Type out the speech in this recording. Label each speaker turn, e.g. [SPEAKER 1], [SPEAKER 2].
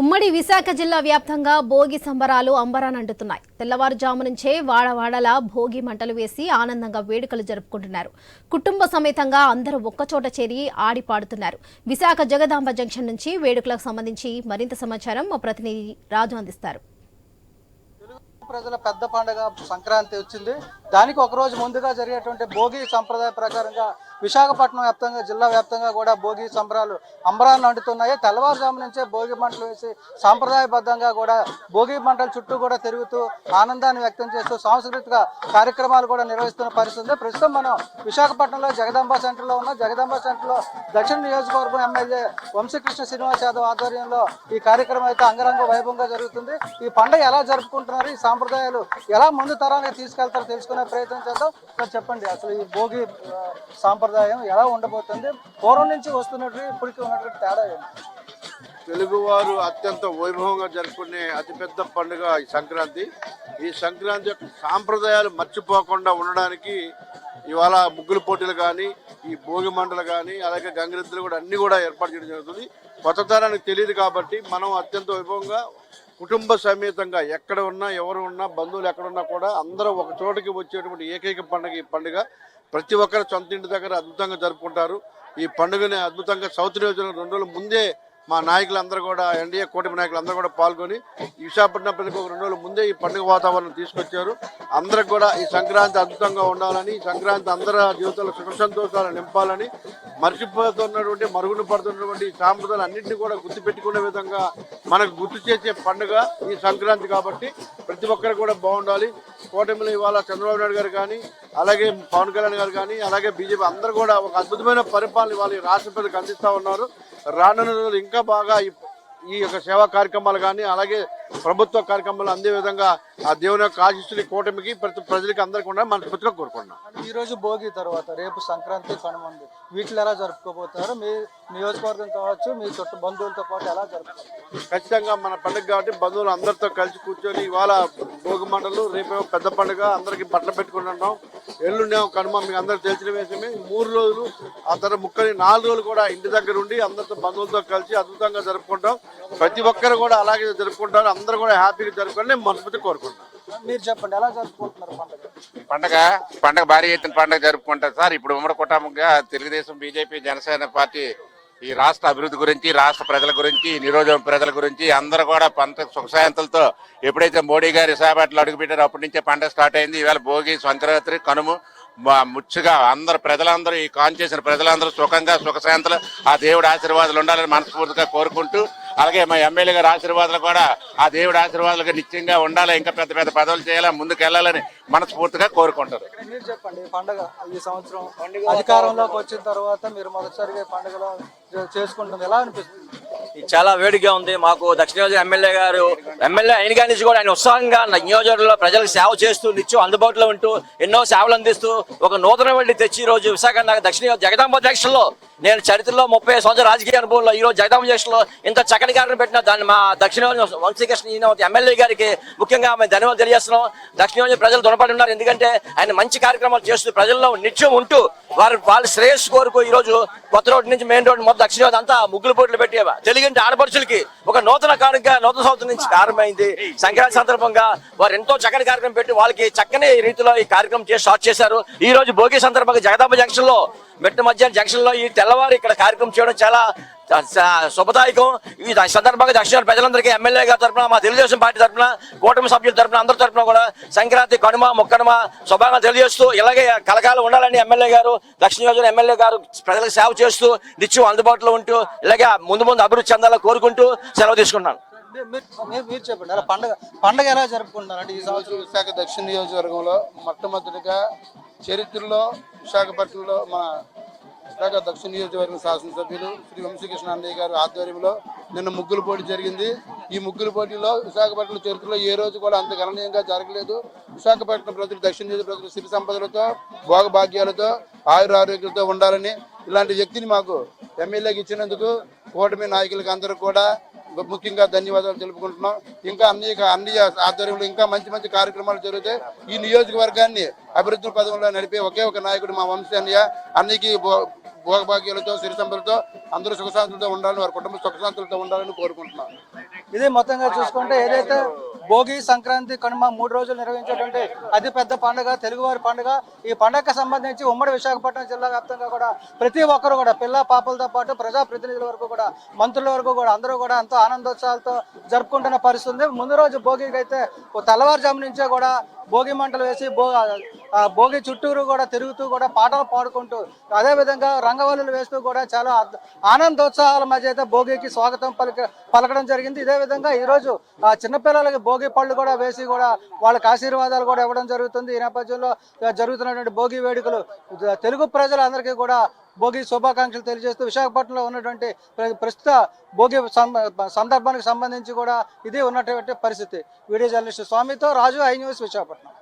[SPEAKER 1] ఉమ్మడి విశాఖ జిల్లా వ్యాప్తంగా భోగి సంబరాలు అంబరానంటుతున్నాయి తెల్లవారుజాము నుంచే వాడవాడలా భోగి మంటలు వేసి ఆనందంగా వేడుకలు జరుపుకుంటున్నారు. కుటుంబ సమేతంగా అందరూ ఒక్కచోట చేరి ఆడి పాడుతున్నారు విశాఖ జగదాంబ జంక్షన్ నుంచి వేడుకలకు సంబంధించి మరింత సమాచారం మా ప్రతినిధి రాజు అందిస్తారు.
[SPEAKER 2] ప్రజల పెద్ద పండుగ సంక్రాంతి వచ్చింది. దానికి ఒక రోజు ముందుగా జరిగేటువంటి భోగి సంప్రదాయ ప్రకారంగా విశాఖపట్నం వ్యాప్తంగా జిల్లా వ్యాప్తంగా కూడా భోగి సంబరాలు అంబరాలు అంటున్నాయి తెల్లవారుజాము నుంచే భోగి మంటలు వేసి సాంప్రదాయబద్ధంగా కూడా భోగి మంటల చుట్టూ కూడా తిరుగుతూ ఆనందాన్ని వ్యక్తం చేస్తూ సాంస్కృతిక కార్యక్రమాలు కూడా నిర్వహిస్తున్న పరిస్థితి ప్రస్తుతం మనం విశాఖపట్నంలో జగదాంబ సెంటర్లో ఉన్న. జగదాంబ సెంటర్లో దక్షిణ నియోజకవర్గం ఎమ్మెల్యే వంశీకృష్ణ శ్రీనివాస్ యాదవ్ ఆధ్వర్యంలో ఈ కార్యక్రమం అయితే అంగరంగ వైభవంగా జరుగుతుంది. ఈ పండుగ ఎలా జరుపుకుంటున్నారు? ఈ సాంప్రదాయాలు ఎలా ముందు తరానికి తీసుకెళ్తారో తెలుసుకునే ప్రయత్నం చేద్దాం. సార్ చెప్పండి అసలు ఈ భోగి సాంప్రదాయం సాంప్రదాయం ఎలా ఉండబోతుంది? పూర్వం నుంచి వస్తున్నట్టు ఇప్పటికీ ఉన్నటువంటి తేడా ఏంటి?
[SPEAKER 3] తెలుగువారు అత్యంత వైభవంగా జరుపుకునే అతిపెద్ద పండుగ ఈ సంక్రాంతి. ఈ సంక్రాంతి యొక్క సాంప్రదాయాలు మర్చిపోకుండా ఉండడానికి ఇవాళ ముగ్గుల పోటీలు కానీ ఈ భోగి మంటలు కానీ అలాగే గంగిరెద్దులు కూడా అన్నీ కూడా ఏర్పాటు చేయడం జరుగుతుంది. కొత్త తరానికి తెలియదు కాబట్టి మనం అత్యంత వైభవంగా కుటుంబ సమేతంగా ఎక్కడ ఉన్నా ఎవరు ఉన్నా బంధువులు ఎక్కడ ఉన్నా కూడా అందరూ ఒక చోటకి వచ్చేటువంటి ఏకైక పండుగ ఈ పండుగ. ప్రతి ఒక్కరు సొంత ఇంటి దగ్గర అద్భుతంగా జరుపుకుంటారు. ఈ పండుగని అద్భుతంగా సౌత్ నియోజకవర్గం రెండు రోజుల ముందే మా నాయకులందరూ కూడా ఎన్డీఏ కూటమి నాయకులు అందరూ కూడా పాల్గొని విశాఖపట్నం ప్రజలకు ఒక రెండు రోజుల ముందే ఈ పండుగ వాతావరణం తీసుకొచ్చారు. అందరికి కూడా ఈ సంక్రాంతి అద్భుతంగా ఉండాలని ఈ సంక్రాంతి అందరి జీవితంలో సుఖ సంతోషాలు నింపాలని మర్చిపోతున్నటువంటి మరుగున పడుతున్నటువంటి సాంప్రదాయాలు అన్నింటినీ కూడా గుర్తుపెట్టుకునే విధంగా మనకు గుర్తు చేసే పండుగ ఈ సంక్రాంతి కాబట్టి ప్రతి ఒక్కరు కూడా బాగుండాలి. కూటమిలో ఇవాళ చంద్రబాబు నాయుడు గారు కానీ అలాగే పవన్ కళ్యాణ్ గారు కానీ అలాగే బీజేపీ అందరూ కూడా ఒక అద్భుతమైన పరిపాలన ఇవాళ రాష్ట్ర ప్రజలకు అందిస్తూ ఉన్నారు. రానున్న రోజులు ఇంకా బాగా ఈ యొక్క సేవా కార్యక్రమాలు కానీ అలాగే ప్రభుత్వ కార్యక్రమాలు అందే విధంగా ఆ దేవుని యొక్క ఆశీస్సులు ఈ కూటమికి ప్రతి ప్రజలకి అందరికీ ఉండాలని మనస్ఫూర్తిగా కోరుకుంటున్నాం.
[SPEAKER 2] ఈ రోజు భోగి తర్వాత రేపు సంక్రాంతి కనుమంది. వీటిలో ఎలా జరుపుకోబోతున్నారు మీ నియోజకవర్గం కావచ్చు మీ చుట్టూ బంధువులతో పాటు ఎలా జరుపుకోవాలి
[SPEAKER 3] ఖచ్చితంగా మన పండుగ కాబట్టి బంధువులు అందరితో కలిసి కూర్చొని ఇవాళ భోగి మండలు రేపేమో పెద్ద పండుగ అందరికి బట్టలు పెట్టుకుంటున్నాం ఎల్లుండేమో కనుమ మీకు అందరికి తెలిసిన విషయమే. మూడు రోజులు ఆ తర్వాత ముక్కని నాలుగు రోజులు కూడా ఇంటి దగ్గర ఉండి అందరితో బంధువులతో కలిసి అద్భుతంగా జరుపుకుంటాం. ప్రతి ఒక్కరు కూడా అలాగే జరుపుకుంటారు. అందరూ కూడా హ్యాపీగా జరుపుకోవాలని నేను మనస్ఫూర్తి కోరుకుంటున్నాను
[SPEAKER 2] మీరు చెప్పండి ఎలా జరుపుకుంటున్నారు పండుగ?
[SPEAKER 4] పండగ పండగ భారీ ఎత్తున పండగ జరుపుకుంటారు సార్. ఇప్పుడు ఉమ్మడి కుటుంబంగా తెలుగుదేశం బీజేపీ జనసేన పార్టీ ఈ రాష్ట్ర అభివృద్ధి గురించి రాష్ట్ర ప్రజల గురించి నిరోధం ప్రజల గురించి అందరూ కూడా పంట సుఖశాంతులతో ఎప్పుడైతే మోడీ గారు విశాఖపట్నంలో అడుగుపెట్టారో అప్పటి నుంచే పండగ స్టార్ట్ అయింది. ఈవేళ భోగి సంక్రాంతి కనుము ముచ్చుగా అందరు ప్రజలందరూ ఈ కాన్ చేసిన ప్రజలందరూ సుఖంగా సుఖశాంతులు ఆ దేవుడి ఆశీర్వాదాలు ఉండాలని మనస్ఫూర్తిగా కోరుకుంటూ అలాగే మా ఎమ్మెల్యే గారి ఆశీర్వాదాలు కూడా ఆ దేవుడి ఆశీర్వాదాలు నిత్యంగా ఉండాలి. ఇంకా పెద్ద పెద్ద పదవులు చేయాలి ముందుకు వెళ్ళాలని మనస్ఫూర్తిగా కోరుకుంటారు
[SPEAKER 2] మీరు చెప్పండి ఈ పండుగ ఈ సంవత్సరం అధికారంలోకి వచ్చిన తర్వాత మీరు మొదటిసారిగా పండుగలో చేసుకుంటుంది ఎలా అనిపిస్తుంది?
[SPEAKER 5] చాలా వేడిగా ఉంది. మాకు దక్షిణ నియోజక ఎమ్మెల్యే గారు ఎమ్మెల్యే అయిన కానీ కూడా ఆయన ఉత్సాహంగా నియోజకవర్గంలో ప్రజలకు సేవ చేస్తూ నిత్యం అందుబాటులో ఉంటూ ఎన్నో సేవలు అందిస్తూ ఒక నూతన వెళ్ళి తెచ్చి ఈ రోజు విశాఖ నాకు దక్షిణ జగదాంబ అధ్యక్షుల్లో నేను చరిత్రలో ముప్పై సంవత్సరాల రాజకీయ అనుభవంలో ఈ రోజు జగదాంబ అధ్యక్షుల్లో ఇంత చక్కని గారిని పెట్టిన దాన్ని మా దక్షిణ వంశీకృష్ణ ఎమ్మెల్యే గారికి ముఖ్యంగా మేము ధన్యవాదాలు తెలియజేస్తున్నాం. దక్షిణ ప్రజలు దునపడి ఉన్నారు. ఎందుకంటే ఆయన మంచి కార్యక్రమాలు చేస్తూ ప్రజల్లో నిత్యం ఉంటూ వారు వాళ్ళ శ్రేయస్సు కోరుకు ఈ రోజు కొత్త రోడ్డు నుంచి మెయిన్ రోడ్ మొత్తం దక్షిణ అంతా ముగ్గులు పోట్లు పెట్టేవా? తెలుగుంటి ఆడపడుచులకి ఒక నూతన కానుక నూతన సంవత్సరం నుంచి ప్రారంభమైంది. సంక్రాంతి సందర్భంగా వారు ఎంతో చక్కని కార్యక్రమం పెట్టి వాళ్ళకి చక్కని రీతిలో ఈ కార్యక్రమం చేసి స్టార్ట్ చేశారు. ఈ రోజు భోగి సందర్భంగా జగదాంబ జంక్షన్లో మెట్టు మధ్యాహ్నం జంక్షన్లో ఈ తెల్లవారు ఇక్కడ కార్యక్రమం చేయడం చాలా శుభదాయకం. ఈ సందర్భంగా దక్షిణ ప్రజలందరికీ ఎమ్మెల్యే గారి తరఫున మా తెలుగుదేశం పార్టీ తరఫున కూటమి సభ్యుల తరఫున అందరి తరఫున కూడా సంక్రాంతి కనుమ మొక్కనుమ శుభంగా తెలియజేస్తూ ఇలాగే కలకాలం ఉండాలని ఎమ్మెల్యే గారు దక్షిణ నియోజకవర్గం ఎమ్మెల్యే గారు ప్రజలకు సేవ చేస్తూ నిత్యం అందుబాటులో ఉంటూ ఇలాగే ముందు ముందు అభివృద్ధి చెందాలని కోరుకుంటూ సెలవు తీసుకుంటున్నాను.
[SPEAKER 2] మీ- మీరు- మీరు మీరు చెప్పండి. అలా పండుగ పండుగ ఎలా జరుపుకుంటున్నారు అంటే ఈ సంవత్సరం
[SPEAKER 6] విశాఖ దక్షిణ నియోజకవర్గంలో మొట్టమొదటిగా చరిత్రలో విశాఖపట్నంలో మన విశాఖ దక్షిణ నియోజకవర్గం శాసనసభ్యులు శ్రీ వంశీకృష్ణ అన్నయ్య గారి ఆధ్వర్యంలో నిన్న ముగ్గుల పోటీ జరిగింది. ఈ ముగ్గుల పోటీలో విశాఖపట్నం చరిత్రలో ఏ రోజు కూడా అంత గణనీయంగా జరగలేదు. విశాఖపట్నం ప్రజలు దక్షిణ నియోజక ప్రజలు సిరి సంపదలతో భోగభాగ్యాలతో ఆయుర ఆరోగ్యాలతో ఉండాలని ఇలాంటి వ్యక్తిని మాకు ఎమ్మెల్యేకి ఇచ్చినందుకు కూటమి నాయకులకు అందరూ కూడా ముఖ్యంగా ధన్యవాదాలు తెలుపుకుంటున్నాం. ఇంకా అన్ని అన్ని ఆధ్వర్యంలో ఇంకా మంచి మంచి కార్యక్రమాలు జరుగుతాయి. ఈ నియోజకవర్గాన్ని అభివృద్ధి పదంలో నడిపే ఒకే ఒక నాయకుడు మా వంశీ అన్నయ్య. అన్నికి భో- భోగభాగ్యాలతో సిరి సంపదలతో అందరూ సుఖశాంతులతో ఉండాలని వారి కుటుంబ సుఖశాంతులతో ఉండాలని కోరుకుంటున్నాం.
[SPEAKER 2] ఇది మొత్తంగా చూసుకుంటే ఏదైతే భోగి సంక్రాంతి కనుమ మూడు రోజులు నిర్వహించేటువంటి అతి పెద్ద పండుగ తెలుగువారి పండుగ ఈ పండుగకు సంబంధించి ఉమ్మడి విశాఖపట్నం జిల్లా వ్యాప్తంగా కూడా ప్రతి ఒక్కరు కూడా పిల్ల పాపలతో పాటు ప్రజాప్రతినిధుల వరకు కూడా మంత్రుల వరకు కూడా అందరూ కూడా ఎంతో ఆనందోత్సాహాలతో జరుపుకుంటున్న పరిస్థితి ముందు రోజు భోగికి అయితే తెల్లవారుజాము నుంచే కూడా భోగి మంటలు వేసి భో భోగి చుట్టూరు కూడా తిరుగుతూ కూడా పాటలు పాడుకుంటూ అదేవిధంగా రంగవల్లులు వేస్తూ కూడా చాలా అద్- ఆనందోత్సాహాల మధ్య అయితే భోగికి స్వాగతం పలిక పలకడం జరిగింది. ఇదే విధంగా ఈరోజు చిన్నపిల్లలకి భోగి పళ్ళు కూడా వేసి కూడా వాళ్ళకి ఆశీర్వాదాలు కూడా ఇవ్వడం జరుగుతుంది. ఈ నేపథ్యంలో జరుగుతున్నటువంటి భోగి వేడుకలు తెలుగు ప్రజలందరికీ కూడా భోగి శుభాకాంక్షలు తెలియజేస్తూ విశాఖపట్నంలో ఉన్నటువంటి ప్రస్తుత భోగి సందర్భానికి సంబంధించి కూడా ఇదే ఉన్నటువంటి పరిస్థితి. వీడియో జర్నలిస్ట్ స్వామితో రాజు ఐ న్యూస్ విశాఖపట్నం.